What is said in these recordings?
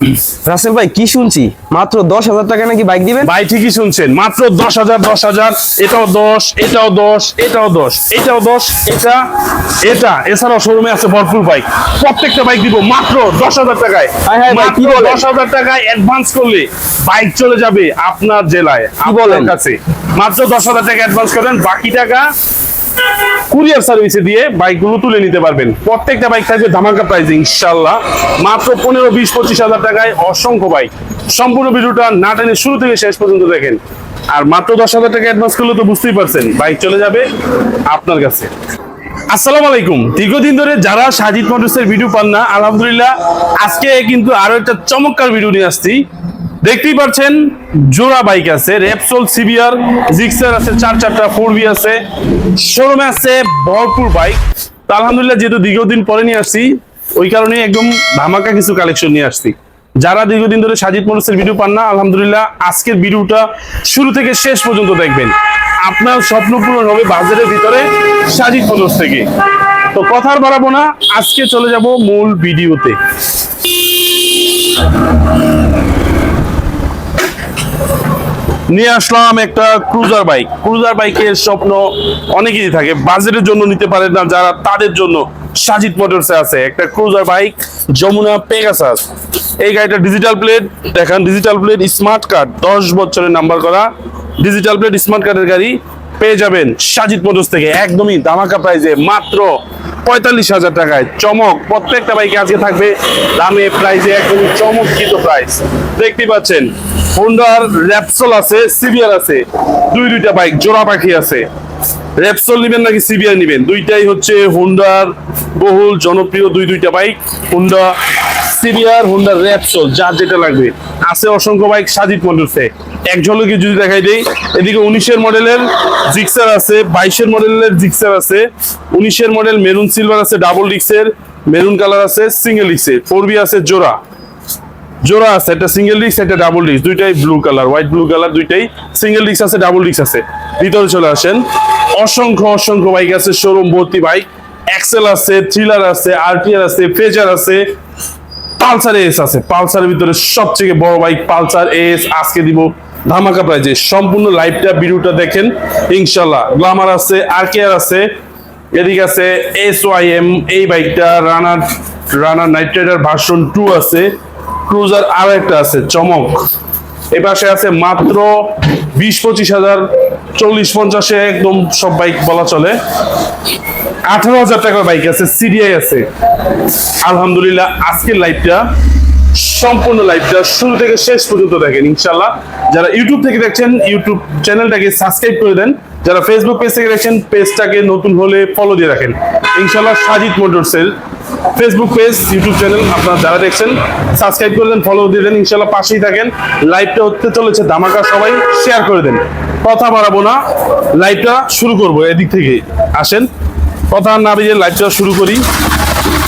রাসেল ভাই কি শুনছি? মাত্র দশ হাজার টাকা নাকি বাইক দিবেন? ভাই ঠিকই শুনছেন। মাত্র দশ হাজার দশ হাজার। এটাও দশ এটাও দশ এটাও দশ এটাও দশ এটা এটা। এছাড়াও শোরুমে আছে ভরপুর বাইক প্রত্যেকটা বাইক দিব মাত্র দশ হাজার টাকায়। ভাই, কি বলেন? দশ হাজার টাকায় অ্যাডভান্স করলে বাইক চলে যাবে আপনার জেলায় আপনার বলেন? কাছে। মাত্র দশ হাজার টাকা অ্যাডভান্স করেন। বাকি টাকা কুরিয়ার সার্ভিসে দিয়ে বাইকগুলো তুলে নিতে পারবেন। প্রত্যেকটা বাইক থাকবে ধামাকা প্রাইস ইনশাল্লাহ মাত্র পনেরো, বিশ, পঁচিশ হাজার টাকায় অসংখ্য বাইক। সম্পূর্ণ ভিডিওটা না টেনে শুরু থেকে শেষ পর্যন্ত দেখেন। আর মাত্র দশ হাজার টাকা অ্যাডভান্স করলে তো বুঝতেই পারছেন, বাইক চলে যাবে আপনার কাছে। আসসালামু আলাইকুম। দীর্ঘদিন ধরে যারা সাজিদ মোটরসের ভিডিও পান না, আলহামদুলিল্লাহ, আজকে কিন্তু আরও একটা চমৎকার ভিডিও নিয়ে আসছি। দেখতেই পাচ্ছেন, জোড়া বাইক আছে রেপসোল সিবিআর জিক্সার আছে, চার চারটা ফোর বি আছে। শোরুমে আছে ভরপুর বাইক। তো আলহামদুলিল্লাহ যেহেতু দীর্ঘদিন পরে নিয়ে আসছি, ওই কারণে একদম ধামাকা কিছু কালেকশন নিয়ে আসছি। যারা দীর্ঘদিন ধরে সাজিদ মোটরসের ভিডিও পান না, আলহামদুলিল্লাহ আজকের ভিডিওটা শুরু থেকে শেষ পর্যন্ত দেখবেন। আপনার স্বপ্ন পূরণ হবে বাজারের ভিতরে সাজিদ মোটরস থেকে। তো কথার বাড়াবো না, আজকে চলে যাব মূল ভিডিওতে নিয়ে আসলাম একটা ক্রুজার বাইক ক্রুজার বাইকের স্বপ্ন অনেকেরই থাকে, বাজেটের জন্য নিতে পারে না, যারা তাদের জন্য সাজিদ মোটরসে আছে। একটা ক্রুজার বাইক যমুনা পেগাসাস এই গাড়িটা ডিজিটাল প্লেট দেখান ডিজিটাল প্লেট স্মার্ট কার্ড দশ বছরের নাম্বার করা। ডিজিটাল প্লেট স্মার্ট কার্ডের গাড়ি পেয়ে যাবেন সাজিদ মোটরস থেকে, একদমই দামাকা প্রাইজে মাত্র পঁয়তাল্লিশ হাজার টাকায়। চমক, প্রত্যেকটা বাইকে আজকে থাকবে, দামে প্রাইজে একদমই চমৎকৃত প্রাইস দেখতে পাচ্ছেন হোন্ডার র্যাপসল আছে সিবিআর আছে, দুই দুইটা বাইক জোড়া পাখি আছে। র্যাপসল নিবেন নাকি সিবিআর নিবেন? দুইটাই হচ্ছে হোন্ডার বহুল জনপ্রিয় দুই দুইটা bike Honda CBR Honda Repsol যার যেটা লাগবে। আছে অসংখ্য বাইক সাজিদ মোটরসে এক ঝলকে যদি দেখাই দেই, এদিকে উনিশের মডেলের জিক্সার আছে, বাইশের মডেলের জিক্সার আছে, উনিশের মডেল মেরুন সিলভার আছে ডাবল ডিক্সের মেরুন কালার আছে সিঙ্গেল ডিক্সের ফোর বি আছে, জোড়া। জোড়া আছে একটা সিঙ্গেল ডিস্ক একটা ডাবল ডিস্ক দুইটাই blue colour white blue colour দুইটাই সিঙ্গেল ডিস্ক আছে ডাবল ডিস্ক আছে। ভিতরে চলে আসেন, অসংখ্য অসংখ্য বাইক আছে শোরুম ভর্তি বাইক এক্সেল আছে থ্রিলার আছে আরটিআর আছে ফেজার আছে পালসার এস আছে। পালসারের ভিতরে সবথেকে বড় বাইক পালসার এস আজকে দিব ধামাকা প্রাইজে সম্পূর্ণ লাইভটা ভিডিওটা দেখেন ইনশাল্লাহ গ্লামার আছে আরকেআর আছে, এদিকে আছে এস ওয়াই এম এই বাইকটা runner runner knight rider version two আছে। ক্রুজার আর একটা আছে, চমক। এই পাশে আছে মাত্র বিশ পঁচিশ হাজার চল্লিশ পঞ্চাশে একদম সব বাইক বলা চলে। আঠারো হাজার টাকার বাইক আছে, সিডিআই আছে। আলহামদুলিল্লাহ, আজকের লাইভটা সম্পূর্ণ লাইভটা শুরু থেকে শেষ পর্যন্ত দেখেন ইনশাল্লাহ যারা ইউটিউব থেকে দেখছেন, ইউটিউব চ্যানেলটাকে সাবস্ক্রাইব করে দেন। যারা ফেসবুক পেজ থেকে দেখছেন পেজটাকে নতুন হলে ফলো দিয়ে রাখেন। ইনশাল্লাহ Sajid motor sale Facebook page YouTube channel আপনারা যারা দেখছেন সাবস্ক্রাইব করে দেন ফলো দিয়ে দেন ইনশাল্লাহ পাশেই থাকেন। লাইভটা হতে চলেছে, ধামাকা সবাই শেয়ার করে দেন। কথা বাড়াবো না লাইভটা শুরু করব এদিক থেকে। আসেন, কথা না বেরিয়ে লাইভটা শুরু করি।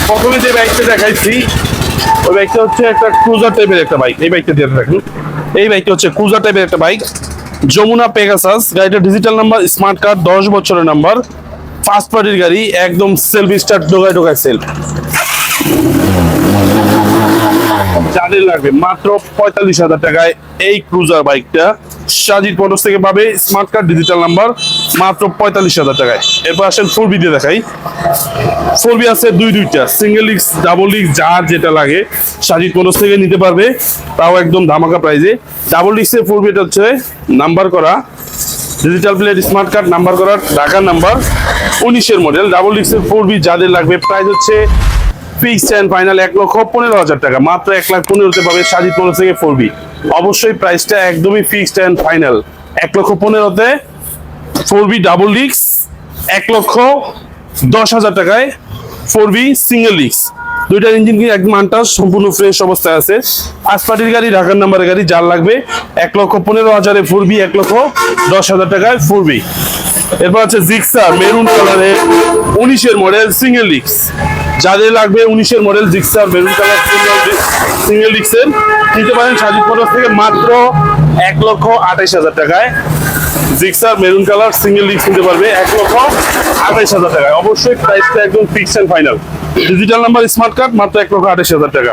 প্রথমে যে বাইকটা দেখাইছি, ওই বাইকটা হচ্ছে একটা ক্রুজার টাইপের একটা বাইক এই বাইকটা দিয়ে রাখুন এই বাইকটা হচ্ছে ক্রুজার টাইপের একটা বাইক যমুনা পেগাসাস গাড়িটা ডিজিটাল নাম্বার স্মার্ট কার্ড দশ বছরের নাম্বার ফার্স্ট পার্টির গাড়ি একদম সেলফ স্টার্ট ঢোকায় ঢোকায় সেল যাদের লাগবে মাত্র পঁয়তাল্লিশ হাজার টাকায় এই ক্রুজার বাইকটা সাজিদ মোটরস থেকে পাবে স্মার্ট কার্ড ডিজিটাল নাম্বার মাত্র পঁয়তাল্লিশ হাজার টাকায়। এরপর আসেন ফোর বি দিয়ে দেখাই। ফোর বি আছে দুই দুইটা সিঙ্গেল ডিস্ক ডাবল ডিস্ক যার যেটা লাগে সাজিদ মোটরস থেকে নিতে পারবে, তাও একদম ধামাকা প্রাইজে ডাবল ডিস্কের ফোর বিটা হচ্ছে নাম্বার করা। Digital plate smart card number করার ঢাকার নাম্বার উনিশের মডেল ডাবল ডিক্সের ফোর বি যাদের লাগবে প্রাইস হচ্ছে ফিক্সড অ্যান্ড ফাইনাল এক লক্ষ পনেরো হাজার টাকা। মাত্র এক লাখ পনেরোতে পাবে সাজিদ পনেরো থেকে ফোর বি অবশ্যই প্রাইসটা একদমই ফিক্সড অ্যান্ড ফাইনাল এক লক্ষ পনেরোতে ফোর বি ডাবল ডিক্স এক লক্ষ দশ হাজার টাকায় ফোর বি সিঙ্গেল ডিস্ক দুইটার ইঞ্জিন কি একদম আনটাস সম্পূর্ণ ফ্রেশ অবস্থায় আছে। ফার্স্ট গাড়ি, ঢাকার নাম্বারের গাড়ি, যার লাগবে এক লক্ষ পনেরো হাজারে ফোর বি এক লক্ষ দশ হাজার টাকায় ফোর বি এরপর আছে জিক্সার মেরুন কালারের উনিশের মডেল সিঙ্গেল ডিস্ক যাদের লাগবে উনিশের model Gixxer maroon colour single ডিস্কের নিতে পারেন সাজিদ মোটরস থেকে মাত্র এক লক্ষ আঠাইশ হাজার টাকায়। Gixxer, maroon colour single disc নিতে পারবে এক লক্ষ আঠাইশ হাজার টাকায়। অবশ্যই প্রাইসটা একদম fix and final digital number smart card মাত্র এক লক্ষ আঠাইশ হাজার টাকা।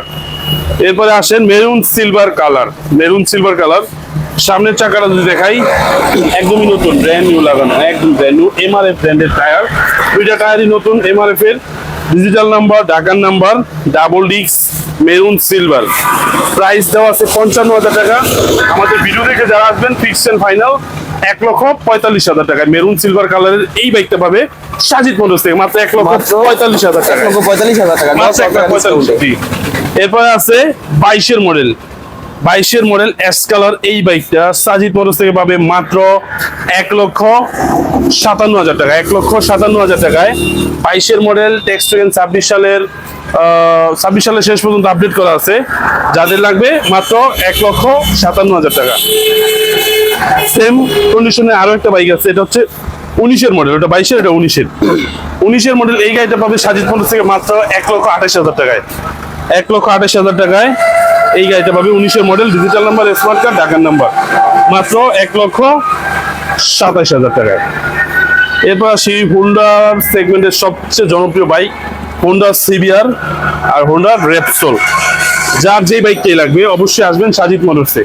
এরপরে আসেন maroon silver colour maroon silver colour সামনের চাকাটা যদি দেখাই, একদমই নতুন ব্র্যান্ড নিউ লাগানো, একদম ব্র্যান্ড নিউ এমআরএফ ব্র্যান্ডের টায়ার দুইটা টায়ারই নতুন এমআরএফ এর। ডিজিটাল নাম্বার ঢাকার নাম্বার ডাবল ডিক্স মেরুন সিলভার প্রাইস দেওয়া আছে পঞ্চান্ন হাজার টাকা। আমাদের ভিডিও দেখে যারা আসবেন ফিক্স ফাইনাল এক লক্ষ পঁয়তাল্লিশ হাজার টাকা মেরুন সিলভার কালারের এই বাইকটা পাবে সাজিদ মোটরস থেকে মাত্র এক লক্ষ পঁয়তাল্লিশ হাজার টাকা পঁয়তাল্লিশ হাজার টাকা মাত্র এক পঁয়তাল্লিশ। এরপরে আছে বাইশের মডেল বাইশের মডেল এস কালার এই বাইকটা সাজিদ মোটরস থেকে পাবে মাত্র এক লক্ষ সাতান্ন হাজার টাকা এক লক্ষ সাতান্ন হাজার টাকায় বাইশের মডেল টেক্সট ছাব্বিশ সালের ছাব্বিশ সালের শেষ পর্যন্ত আপডেট করা আছে। যাদের লাগবে মাত্র এক লক্ষ সাতান্ন হাজার টাকা। সেম কন্ডিশনে আরও একটা বাইক আছে, এটা হচ্ছে উনিশের মডেল ওটা বাইশের, এটা উনিশের। উনিশের মডেল এই গাড়িটা পাবে সাজিদ মোটরস থেকে মাত্র এক লক্ষ আঠাশ হাজার টাকায়। এক লক্ষ আঠাশ হাজার টাকায় এই গাড়িটা পাবে উনিশের model digital number smart card ঢাকার নাম্বার মাত্র এক লক্ষ সাতাশ হাজার টাকায়। এরপর সেই হোন্ডার সেগমেন্টের সবচেয়ে জনপ্রিয় বাইক হোন্ডা সিবিআর আর হোন্ডা রেপসোল যার যে বাইকটাই লাগবে, অবশ্যই আসবেন সাজিদ মোটরসে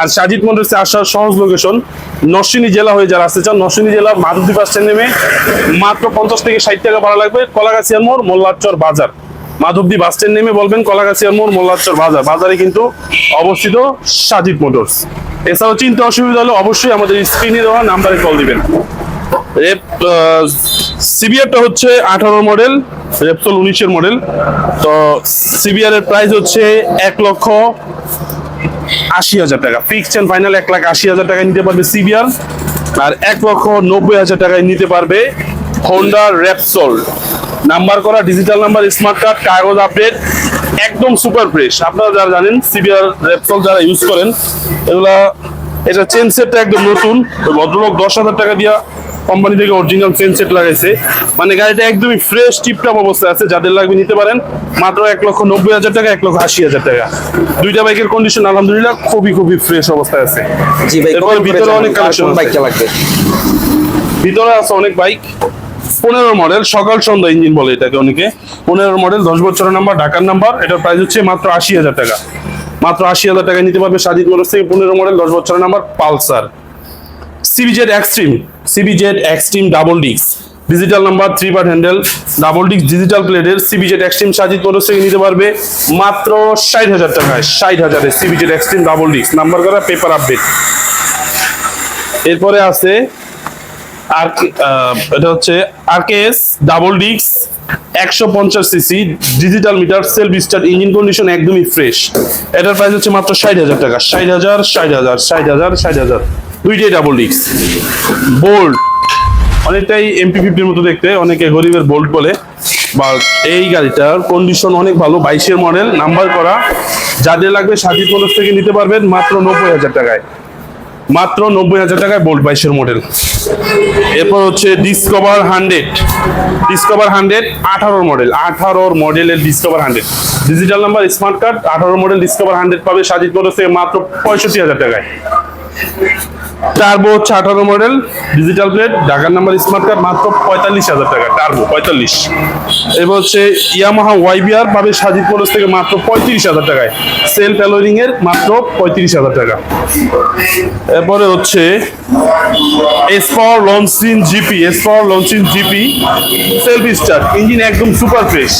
আর সাজিদ মোটরসে আসার সহজ লোকেশন নরসিংদী জেলা হয়ে যারা আসতে চান, নরসিংদী জেলার মাধবদী বাস স্ট্যান্ড নেমে মাত্র পঞ্চাশ থেকে ষাট টাকা ভাড়া লাগবে কলাগাছিয়ার মোড় মোল্লাচর বাজার। মাধবদী বাস স্ট্যান্ড নেমে বলবেন কলাগাছিয়ার মোড় মোল্লাচর বাজার। বাজারে কিন্তু অবস্থিত সাজিদ মোটরস। এছাড়াও চিন্তা অসুবিধা হলে অবশ্যই আমাদের স্ক্রিনে দেওয়া নাম্বারে কল দিবেন। রেপ সিবিআরটা হচ্ছে আঠারো মডেল, রেপসোল উনিশের মডেল। তো সিবিআর প্রাইস হচ্ছে এক লক্ষ আশি হাজার টাকা। ফিক্সড এন্ড ফাইনাল এক লাখ আশি হাজার টাকায় নিতে পারবে সিবিআর আর এক লক্ষ নব্বই হাজার টাকায় নিতে পারবে হোন্ডা রেপসোল নাম্বার করা ডিজিটাল নাম্বার স্মার্ট কার্ড কাগজ আপডেট একদম সুপার ফ্রেশ আপনারা যারা জানেন সিবিআর রেপসোল যারা ইউজ করেন, এগুলা, এটা চেন সেটটা একদম নতুন। ভদ্রলোক দশ হাজার টাকা দিয়া কোম্পানি থেকে অরিজিনাল চেন সেট লাগাইছে। মানে গাড়িটা একদমই ফ্রেশ টিপটপ অবস্থায় আছে। যাদের লাগবে নিতে পারেন মাত্র এক লক্ষ নব্বই হাজার টাকা এক লক্ষ আশি হাজার টাকা। দুইটা বাইকের কন্ডিশন আলহামদুলিল্লাহ খুবই খুবই ফ্রেশ অবস্থায় আছে। জি ভাই এরপরে ভিতরে অনেক কালেকশন কোন বাইকটা লাগবে? ভিতরে আছে অনেক বাইক। পনেরো মডেল সকাল সন্ধ্যা ইঞ্জিন বলে এটাকে অনেকে। পনেরো মডেল দশ বছরের নাম্বার ঢাকার নাম্বার এটার প্রাইস হচ্ছে মাত্র আশি হাজার টাকা। মাত্র আশি হাজার টাকায় নিতে পারবে সাজিদ মোটরস থেকে পনেরো মডেল দশ বছরের number Pulsar. CBZ extreme CBZ extreme double ডিক্স digital number three part handle double ডিক্স ডিজিটাল প্লেটের সিবিজেড এক্সট্রিম সাজিদ মোটরস থেকে নিতে পারবে। মাত্র ষাট হাজার টাকায়, ষাট হাজারে সিবিজেড এক্সট্রিম ডাবল ডিক্স নাম্বার করা পেপার আপডেট এরপরে আছে আর এটা হচ্ছে আরকেএস ডাবল ডিক্স একশো পঞ্চাশ CC digital meter self start engine condition একদমই ফ্রেশ এটার প্রাইস হচ্ছে মাত্র ষাট হাজার টাকা। ষাট হাজার ষাট হাজার ষাট হাজার ষাট হাজার। দুইটাই ডাবল ডিক্স বোল্ট অনেকটাই এমপি ফিফটির মতো দেখতে, অনেকে গরিবের বোল্ট বলে। বা এই গাড়িটার কন্ডিশন অনেক ভালো, বাইশের মডেল নাম্বার করা। যাদের লাগবে সাজিদ মোটরস থেকে নিতে পারবেন মাত্র নব্বই হাজার টাকায়। মাত্র নব্বই হাজার টাকায় বোল্ট বাইশের মডেল এরপর হচ্ছে ডিসকভার হান্ড্রেড ডিসকভার হান্ড্রেড আঠারোর মডেল আঠারোর মডেলের Discover hundred digital number smart card আঠারো মডেল ডিসকভার হান্ড্রেড পাবে সাজিদ মোটরস থেকে মাত্র পঁয়ষট্টি হাজার টাকায়। টার্বো হচ্ছে আঠারো মডেল ডিজিটাল প্লেট ঢাকার নাম্বার স্মার্ট কার্ড মাত্র পঁয়তাল্লিশ হাজার টাকা টার্বো পঁয়তাল্লিশ। এবার হচ্ছে ইয়ামাহা ওয়াইবিআর পাবে সাজিদ মোটরস থেকে মাত্র পঁয়ত্রিশ হাজার টাকায়। সেলফ অ্যালোরিং এর মাত্র পঁয়ত্রিশ হাজার টাকা। এরপরে হচ্ছে এসপার লঞ্চিন জিপি এসপার লঞ্চিন জিপি সেলফ স্টার্ট ইঞ্জিন একদম সুপার ফ্রেশ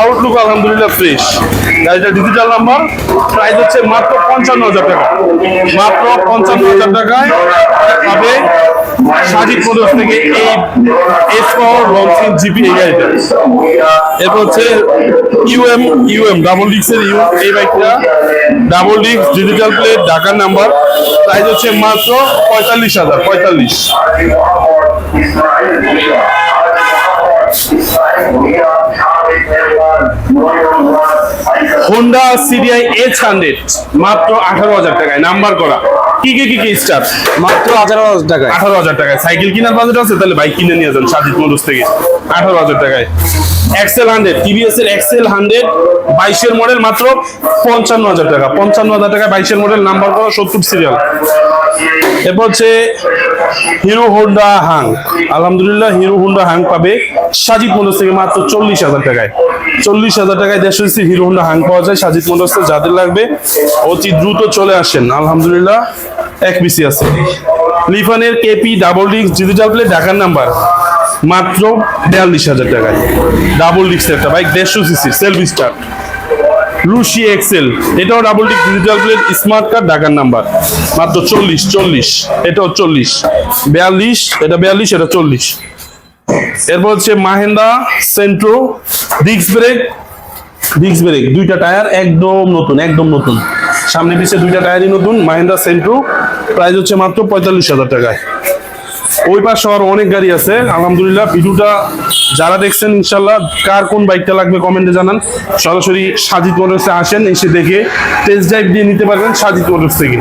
আউটলুক আলহামদুলিল্লাহ ফ্রেশ গাড়িটা ডিজিটাল নাম্বার প্রাইস হচ্ছে মাত্র পঞ্চান্ন হাজার টাকা। মাত্র পঞ্চান্ন হাজার টাকায় পাবে সাজিদ মোটরস থেকে এই এসপার লঞ্চিন জিপি এই গাড়িটা এরপর হচ্ছে ইউএম ইউএম, ডাবল ডিক্সের ইউ এই বাইকটা। ডাবল ডিক্স, ডিজিটাল প্লেট, ঢাকার নাম্বার। প্রাইস হচ্ছে মাত্র পঁয়তাল্লিশ হাজার, পঁয়তাল্লিশ। হোন্ডা সিডিআই এইচ হান্ড্রেড মাত্র আঠারো হাজার টাকায়। নাম্বার করা। কি কি কি কি স্টার মাত্র আঠারো হাজার টাকায়। আঠারো হাজার টাকায়। সাইকেল কেনার বাজেট আছে? তাহলে বাইক কিনে নিয়ে যান সাজিদ মোটরস থেকে। আঠারো হাজার টাকায়। এক্সেল হান্ড্রেড টিভিএস এর এক্সেল হান্ড্রেড বাইশের মডেল মাত্র পঞ্চান্ন হাজার টাকা। পঞ্চান্ন হাজার টাকা বাইশের মডেল নাম্বার করা সত্তর সিরিয়াল এরপর হচ্ছে হিরো হোন্ডা হাং আলহামদুলিল্লাহ হিরো হোন্ডা হাং পাবে সাজিদ মোটরস থেকে মাত্র চল্লিশ হাজার টাকায়। চল্লিশ হাজার টাকায় দেড়শো হিরো হোন্ডা হাং পাওয়া যায়। সাজিদ যাদের লাগবে, অতি দ্রুত চলে আসেন। আলহামদুলিল্লাহ, এক পিসি আছে। লিফানের KP double disc digital plate ঢাকার নাম্বার মাত্র বিয়াল্লিশ হাজার টাকায়। ডাবল ডিস্ক একটা বাইক দেড়শো সিসি সেলফ স্টার রুশি এক্সেল এটাও double disc digital plate smart card ঢাকার নাম্বার মাত্র চল্লিশ চল্লিশ, এটাও চল্লিশ। বিয়াল্লিশ, এটা বিয়াল্লিশ, এটা চল্লিশ। এরপর হচ্ছে Mahindra Santro disc brake disc brake, দুইটা টায়ার একদম নতুন একদম নতুন। সামনে পিছিয়ে দুইটা টায়ারই নতুন, মাহেন্দ্রা সেন্ট্রো প্রাইস হচ্ছে মাত্র পঁয়তাল্লিশ হাজার টাকায়। ওই পাশ আরও অনেক গাড়ি আছে, আলহামদুলিল্লাহ। ভিডিওটা যারা দেখছেন ইনশাল্লাহ কার কোন বাইকটা লাগবে কমেন্টে জানান। সরাসরি সাজিদ মোটরসে আসেন, এসে দেখে টেস্ট ড্রাইভ দিয়ে নিতে পারবেন সাজিদ মোটরস থেকে।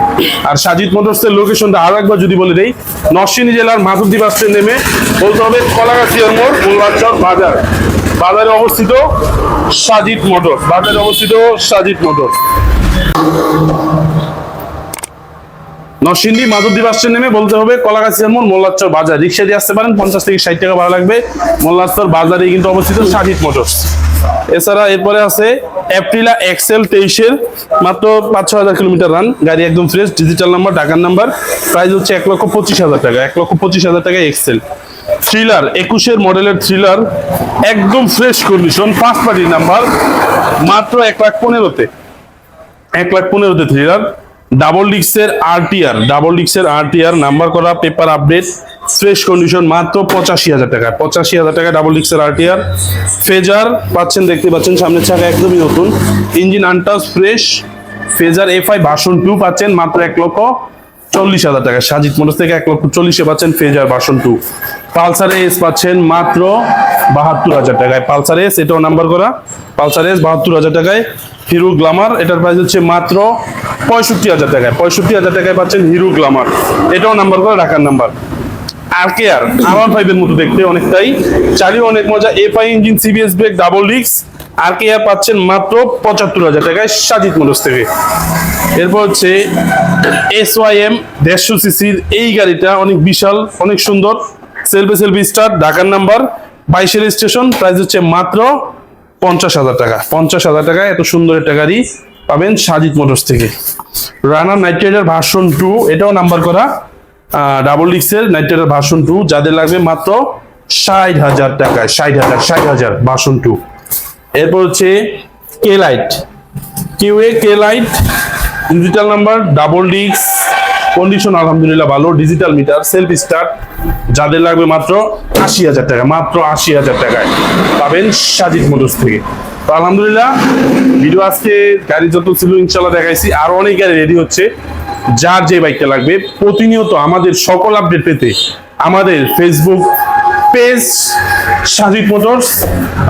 আর সাজিদ মোটরসের লোকেশনটা আরও একবার যদি বলে দেই, নরসিংদী জেলার মাধবদী বাস নেমে বলতে হবে কলাগাছিয়ার মোড় বাজার। বাজারে অবস্থিত সাজিদ মোটর। বাজারে অবস্থিত সাজিদ মোটর। নরসিংদী মাধবদী বাস নেমে বলতে হবে কলাগাছিয়ার মোড় মোল্লাচর বাজার। রিক্সা দিয়ে আসতে পারেন, পঞ্চাশ থেকে ষাট টাকা ভাড়া লাগবে। মোল্লাচর বাজারে কিন্তু অবস্থিত সাজিদ মোটরস এছাড়া এরপরে আছে অ্যাপ্রিলা এক্সেল তেইশের, মাত্র পাঁচ ছ হাজার কিলোমিটার রান গাড়ি একদম ফ্রেশ ডিজিটাল নাম্বার ঢাকার নাম্বার প্রাইস হচ্ছে এক লক্ষ পঁচিশ হাজার টাকা, এক লক্ষ পঁচিশ হাজার টাকা এক্সেল। থ্রিলার একুশের মডেলের থ্রিলার একদম ফ্রেশ কন্ডিশন পাঁচ পার্টির নাম্বার মাত্র এক লাখ পনেরোতে। এক লাখ পনেরোতে থ্রিলার ডাবল ডিক্সের আরটিআর ডাবল ডিক্সের আরটিআর নাম্বার করা পেপার আপডেট ফ্রেশ কন্ডিশন মাত্র পঁচাশি হাজার টাকা। পঁচাশি হাজার টাকা ডাবল ডিক্সের আরটিআর ফেজার পাচ্ছেন, দেখতে পাচ্ছেন, সামনের চাকা একদমই নতুন। Engine আনটাস fresh Fazer F I version two পাচ্ছেন, মাত্র এক লক্ষ চল্লিশ হাজার টাকা। সাজিদ মোটরস থেকে এক লক্ষ চল্লিশে পাচ্ছেন Fazer version two Pulsar S পাচ্ছেন মাত্র বাহাত্তর হাজার টাকায়। পালসার এস, এটাও নাম্বার করা। পালসার এস, বাহাত্তর হাজার টাকায় হিরো গ্লামার। এটার প্রাইস হচ্ছে মাত্র পঁয়ষট্টি হাজার টাকায়। পঁয়ষট্টি হাজার টাকায় পাচ্ছেন হিরো গ্লামার। এটাও নাম্বার করা, ঢাকার নাম্বার। আর কে আর আর ফাইভের মতো দেখতে অনেকটাই। চালিয়ে অনেক মজা। FI engine CBS brake double ডিক্স আর কে আর পাচ্ছেন মাত্র পঁচাত্তর হাজার টাকায় সাজিদ মোটরস থেকে। এরপর হচ্ছে এস ওয়াই এম দেড়শো সিসির এই গাড়িটা অনেক বিশাল, অনেক সুন্দর। সেলফি সেলফি স্টার ঢাকার নাম্বার, বাইশের স্টেশন, প্রাইস হচ্ছে মাত্র পঞ্চাশ হাজার টাকা। পঞ্চাশ হাজার টাকা এত সুন্দর একটা গাড়ি পাবেন সাজিদ মোটরস থেকে। Runner Knight Rider version two এটাও নাম্বার করা। ডাবল ডিক্সের নাইট রাইডার ভার্সন টু যাদের লাগবে মাত্র ষাট হাজার টাকায়। ষাট হাজার ষাট হাজার ভার্সন টু এরপর হচ্ছে K light QA K light digital number double ডিক্স কন্ডিশন আলহামদুলিল্লাহ ভালো ডিজিটাল মিটার সেলফ স্টার্ট যাদের লাগবে মাত্র আশি হাজার টাকা, মাত্র আশি হাজার টাকায় পাবেন সাজিদ মোটরস থেকে। তো আলহামদুলিল্লাহ ভিডিও আজকে গাড়ি যত ছিল ইনশাল্লাহ দেখাইছি। আরও অনেক গাড়ি রেডি হচ্ছে। যার যে বাইকটা লাগবে, প্রতিনিয়ত আমাদের সকল আপডেট পেতে আমাদের ফেসবুক পেজ সাজিদ মোটরস,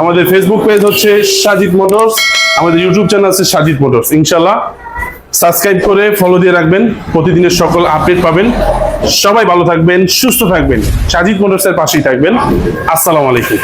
আমাদের ফেসবুক পেজ হচ্ছে সাজিদ মোটরস, আমাদের ইউটিউব চ্যানেল আছে সাজিদ মোটরস। ইনশাল্লাহ সাবস্ক্রাইব করে ফলো দিয়ে রাখবেন। প্রতিদিনের সকল আপডেট পাবেন। সবাই ভালো থাকবেন, সুস্থ থাকবেন। সাজিদ মোটরসের পাশেই থাকবেন। আসসালামু আলাইকুম।